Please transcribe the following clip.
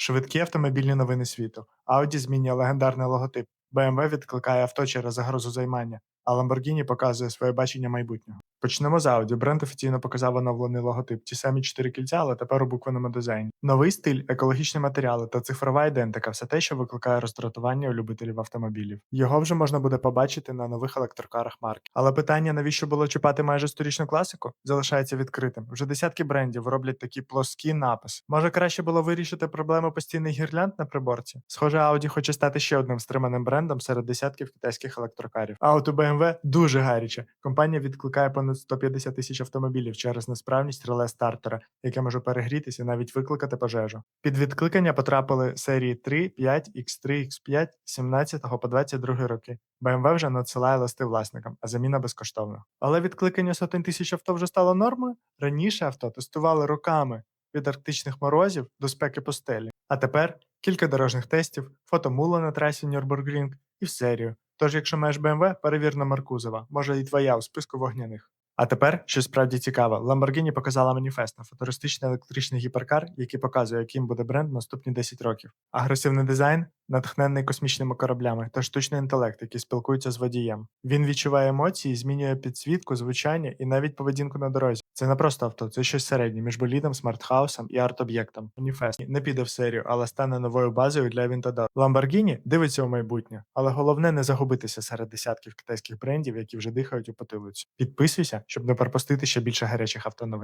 Швидкі автомобільні новини світу. Audi змінює легендарний логотип. BMW відкликає авто через загрозу займання, а Lamborghini показує своє бачення майбутнього. Почнемо з Audi. Бренд офіційно показав оновлений логотип. Ті самі чотири кільця, але тепер у буквеному дизайні. Новий стиль, екологічні матеріали та цифрова ідентика все те, що викликає роздратування у любителів автомобілів. Його вже можна буде побачити на нових електрокарах марки. Але питання, навіщо було чіпати майже сторічну класику, залишається відкритим. Вже десятки брендів роблять такі плоскі написи. Може, краще було вирішити проблему постійних гірлянд на приборці? Схоже, Audi хоче стати ще одним стриманим брендом серед десятків китайських електрокарів. А от у BMW дуже гаряче. Компанія відкликає понад 150 тисяч автомобілів через несправність реле стартера, яке може перегрітися навіть викликати пожежу. Під відкликання потрапили серії 3, 5, X3, X5, 17 по 22 роки. BMW вже надсилає листи власникам, а заміна безкоштовна. Але відкликання сотень тисяч авто вже стало нормою. Раніше авто тестували роками від арктичних морозів до спеки постелі. А тепер кілька дорожніх тестів, фото мула на трасі Нюрбургрінг і в серію. Тож, якщо маєш BMW, перевір на Маркузова, може і твоя у списку вогняних. А тепер, що справді цікаво, Lamborghini показала маніфест на футуристичний електричний гіперкар, який показує, яким буде бренд наступні 10 років. Агресивний дизайн, натхнений космічними кораблями та штучний інтелект, який спілкується з водієм. Він відчуває емоції, змінює підсвітку, звучання і навіть поведінку на дорозі. Це не просто авто, це щось середнє між болідом, смартхаусом і арт-об'єктом. Маніфест не піде в серію, але стане новою базою для Aventador. Lamborghini дивиться у майбутнє, але головне не загубитися серед десятків китайських брендів, які вже дихають у потилицю. Підписуйся, щоб не пропустити ще більше гарячих автоновин.